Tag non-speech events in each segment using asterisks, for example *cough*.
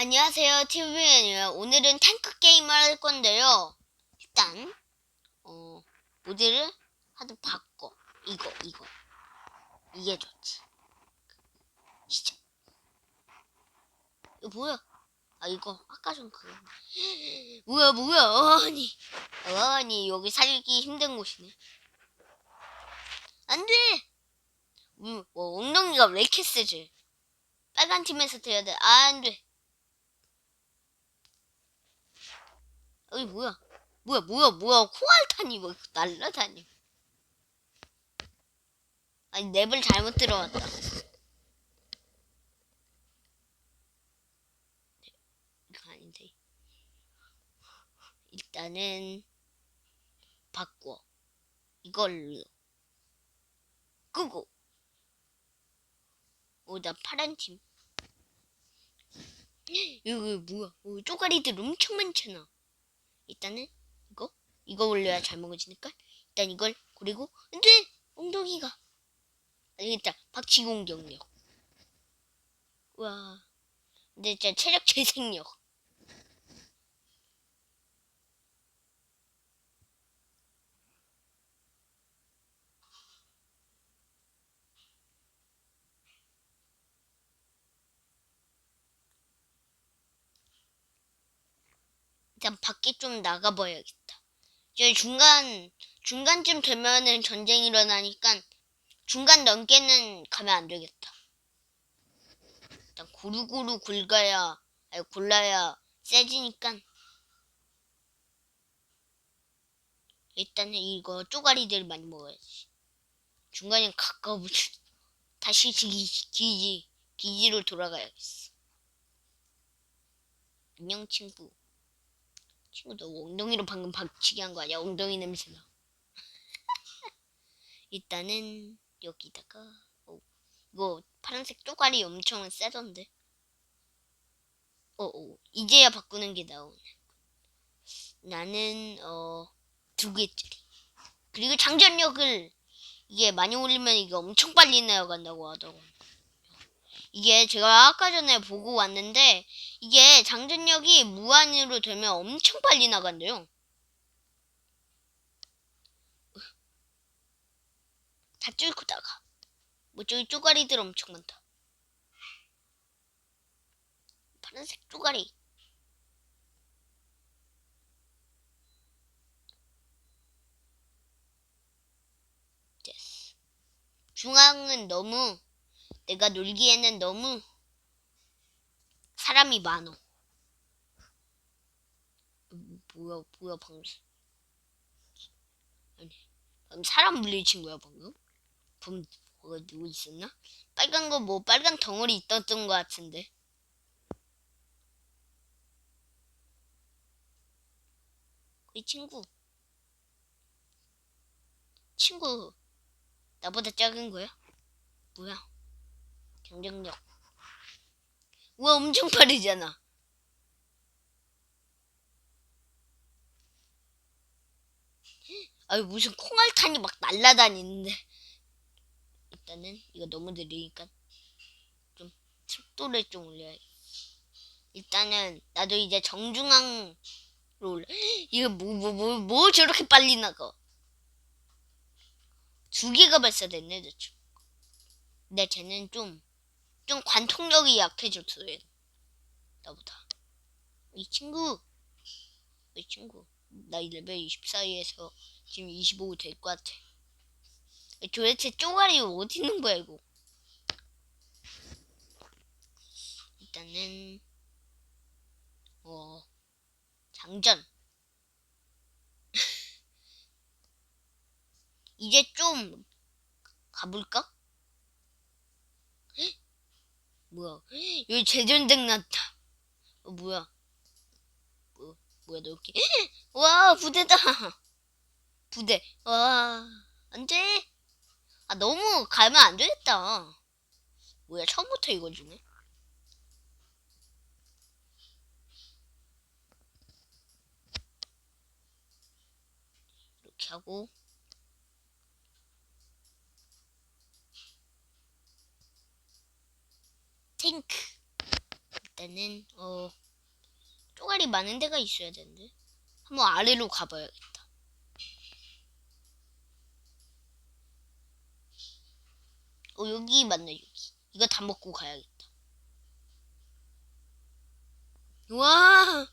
안녕하세요, TVN이에요. 오늘은 탱크 게임을 할 건데요. 일단, 어, 모드를 하도 바꿔. 이거, 이거. 이게 좋지. 시작. 이거 뭐야? 아, 이거, 아까 전 그거. *gasps* 뭐야, 뭐야, 아니. 아니, 여기 살기 힘든 곳이네. 안 돼! 음, 뭐, 엉덩이가 왜 이렇게 세지? 빨간 팀에서 돼야 돼. 아, 안 돼. 어이 뭐야? 뭐야 뭐야 뭐야? 코알탄이 뭐 날라다니 아니 랩을 잘못 들어왔다. 이거 아닌데. 일단은 바꿔. 이걸로. 끄고. 오 나 파란 팀. 여기 뭐야? 어, 쪼가리들 엄청 많잖아 일단은 이거 이거 올려야 잘 먹어지니까 일단 이걸 그리고 안돼 엉덩이가 알겠다. 박치 공격력. 와. 근데 진짜 체력 재생력 일단 밖에 좀 나가봐야겠다. 이제 중간 중간쯤 되면은 전쟁이 일어나니까 중간 넘게는 가면 안 되겠다. 일단 고루고루 굴가야 아니 골라야 세지니까 일단은 이거 쪼가리들 많이 먹어야지. 중간에 가까워 *laughs* 다시 기지 기지 기지로 돌아가야겠어. 안녕 친구. 친구 너 엉덩이로 방금 박치기 한 거 아니야? 엉덩이 냄새나. *laughs* 일단은 여기다가 어, 이거 파란색 쪼가리 엄청 세던데. 어, 어 이제야 바꾸는 게 나오네. 나는 어 두 개짜리. 그리고 장전력을 이게 많이 올리면 이게 엄청 빨리 내려간다고 하더라고. 이게 제가 아까 전에 보고 왔는데 이게 장전력이 무한으로 되면 엄청 빨리 나간대요. 다 뚫고 나가. 뭐 저기 쪼가리들 엄청 많다. 파란색 쪼가리. 중앙은 너무 내가 놀기에는 너무 사람이 많어. 뭐야, 뭐야, 방금. 아니, 사람 물리친 거야, 방금? 방금 뭐가 누구 있었나? 빨간 거 뭐, 빨간 덩어리 있었던 것 같은데. 이 친구. 친구. 나보다 작은 거야? 뭐야? 경쟁력. 우와, 엄청 *laughs* 빠르잖아. 아유, 무슨 콩알탄이 막 날라다니는데. 일단은, 이거 너무 느리니까, 좀, 속도를 좀 올려야 일단은, 나도 이제 정중앙으로 올려. *gasps* 이거 뭐, 뭐, 뭐, 뭐 저렇게 빨리 나가. 두 개가 발사됐네, 대충. 근데 쟤는 좀, 좀 관통력이 약해졌어요. 나보다. 이 친구, 이 친구, 나 레벨 24에서 지금 25 될 것 같아. 도대체 쪼가리 어디 있는 거야, 이거? 일단은, 어, 장전. *laughs* 이제 좀 가볼까? 뭐야? *gasps* 여기 재전등 났다. 어, 뭐야? 뭐, 뭐야, 너 이렇게. *gasps* 와, 부대다! *laughs* 부대. 와, 안 돼! 아, 너무 가면 안 되겠다. 뭐야, 처음부터 이거 주네? 이렇게 하고. 탱크. 일단은 어 쪼가리 많은 데가 있어야 되는데 한번 아래로 가봐야겠다. 어 여기 맞네 여기. 이거 다 먹고 가야겠다. 와.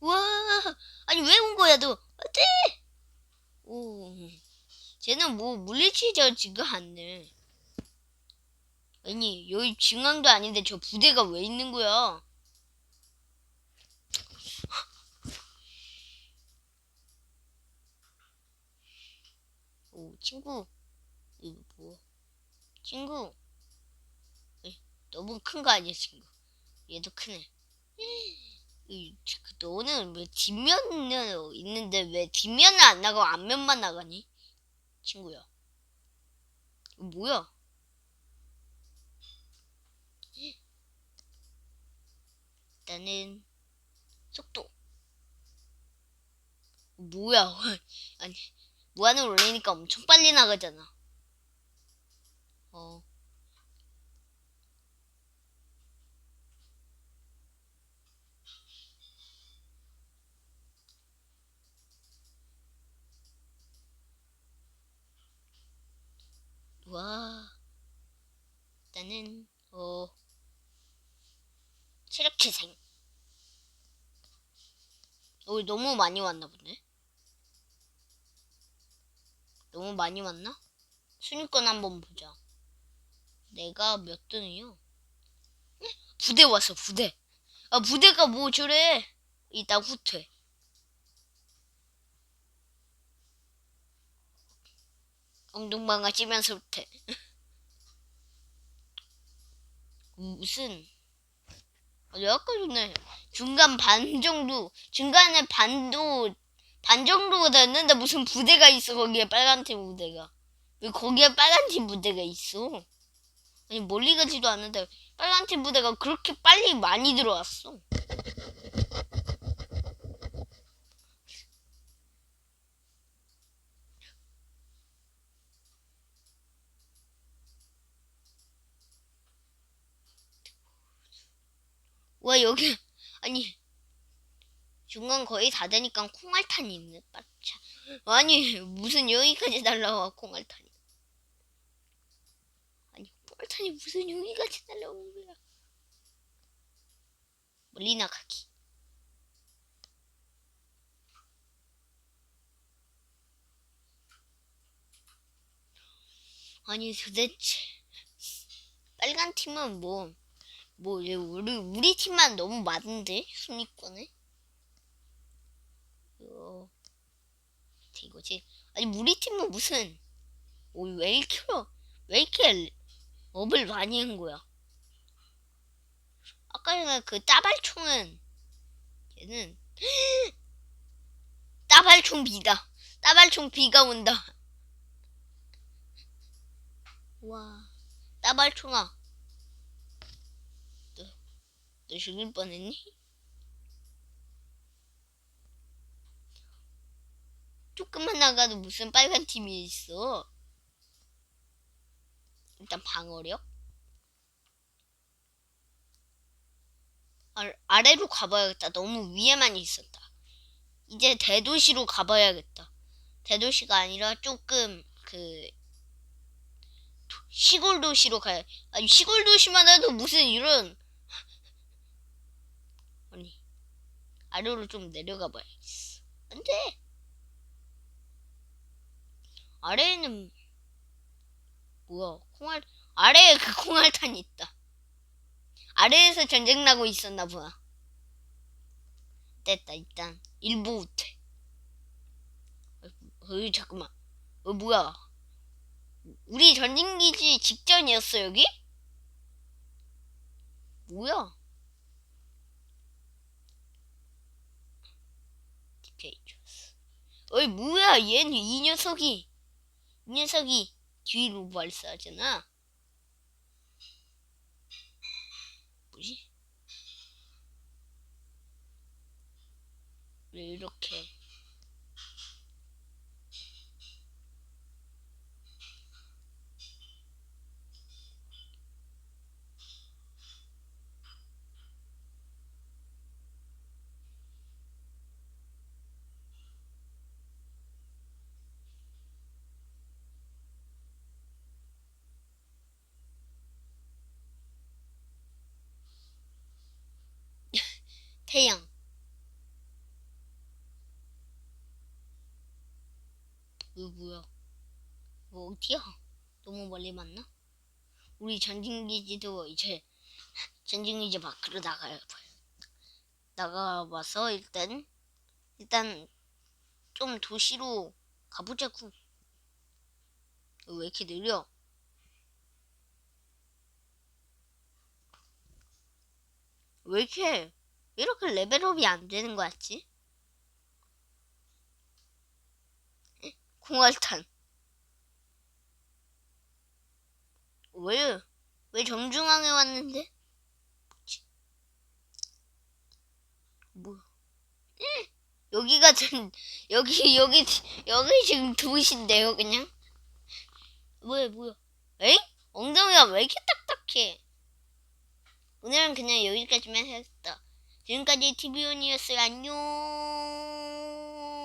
와. 아니 왜 온 거야 너? 어때? 오. 쟤는 뭐 물리치죠 지금 않네. 아니 여기 중앙도 아닌데 저 부대가 왜 있는 거야? 오 친구 이거 뭐? 친구 너무 큰 거 아니야 친구? 얘도 크네. 이, 그, 너는 왜 뒷면은 있는데 왜 뒷면은 안 나가고 앞면만 나가니? 친구야. 이거 뭐야? 일단은 속도. 뭐야? *laughs* 아니 무한을 올리니까 엄청 빨리 나가잖아. 어. 와. 일단은 어 체력 재생. 어 너무 많이 왔나 보네. 너무 많이 왔나? 순위권 한번 보자. 내가 몇 등이요? 에? 부대 왔어 부대. 아 부대가 뭐 저래? 이따 후퇴. 엉덩방아 찌면서 후퇴. 무슨? 아, 아까 전에 중간 반 정도 중간에 반도 반 정도가 됐는데 무슨 부대가 있어 거기에 빨간 팀 부대가. 왜 거기에 빨간 팀 부대가 있어? 아니 멀리 가지도 않는데 빨간 팀 부대가 그렇게 빨리 많이 들어왔어 와 여기 *laughs* 아니 중간 거의 다 되니까 콩알탄이 있네 빠차 아니 무슨 여기까지 날라와 콩알탄이 아니 콩알탄이 무슨 여기까지 날라오는 거야 멀리 나가기. 아니 도대체 빨간 팀은 뭐 뭐, 얘 우리, 우리 팀만 너무 많은데? 순위권에? 어, 이거지. 아니, 우리 팀은 무슨, 오, 왜 이렇게, 왜 이렇게 업을 많이 한 거야? 아까 전에 그 따발총은, 얘는, *gasps* 따발총 비다. 따발총 비가 온다. 와, 따발총아. 너 죽일 뻔했니? 조금만 나가도 무슨 빨간 팀이 있어. 일단 방어력. 아, 아래로 가봐야겠다. 너무 위에만 있었다. 이제 대도시로 가봐야겠다. 대도시가 아니라 조금 그 시골 도시로 가야. 아니 시골 도시만 해도 무슨 이런 아니 아래로 좀 내려가 봐야겠어. 안 돼. 아래에는 뭐야? 콩알 아래에 그 콩알탄이 있다. 아래에서 전쟁 나고 있었나 보야. 됐다 일단 일부 후퇴. 어이 잠깐만. 어 뭐야? 우리 전쟁기지 직전이었어 여기? 뭐야? 디케이처스. 어이 뭐야? 얘는 이 녀석이 이 녀석이 뒤로 발사하잖아. 뭐지? 왜 이렇게? 태양. 이거 뭐야? 뭐 어디야? 너무 멀리 맞나? 우리 전진기지도 이제 전진기지 밖으로 나가야 봐요. 나가봐서 일단 일단 좀 도시로 가보자고. 왜 이렇게 느려? 왜 이렇게 이렇게 레벨업이 안 되는 거 같지? 에? 공활탄. 왜, 왜 정중앙에 왔는데? 에? 여기가 전, 여기, 여기, 여기 지금 도시인데요, 그냥? 뭐야, 뭐야? 에이? 엉덩이가 왜 이렇게 딱딱해? 오늘은 그냥 여기까지만 해야겠다. 지금까지 TV온이었어요. 안녕.